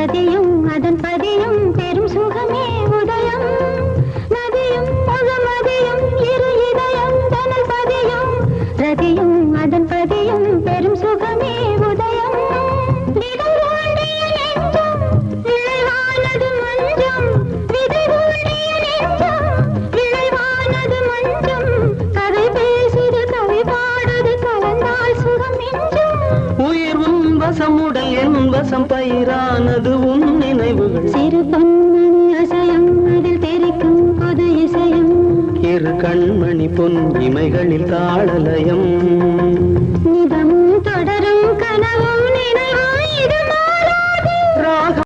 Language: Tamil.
ரதியும் அதன் பதியும் பெரும் சுகமே உதயம். நதியும் முகமதியும் இரு இதயம் தனல் பதியும். ரதியும் உடல் என் வசம் பயிரானது உன் நினைவுகள். சிறு பொன்மணி அசையும் அதில் தெரிக்கும் பொது இசையும். இரு கண்மணி பொன் இமைகளில் தாளலயம்.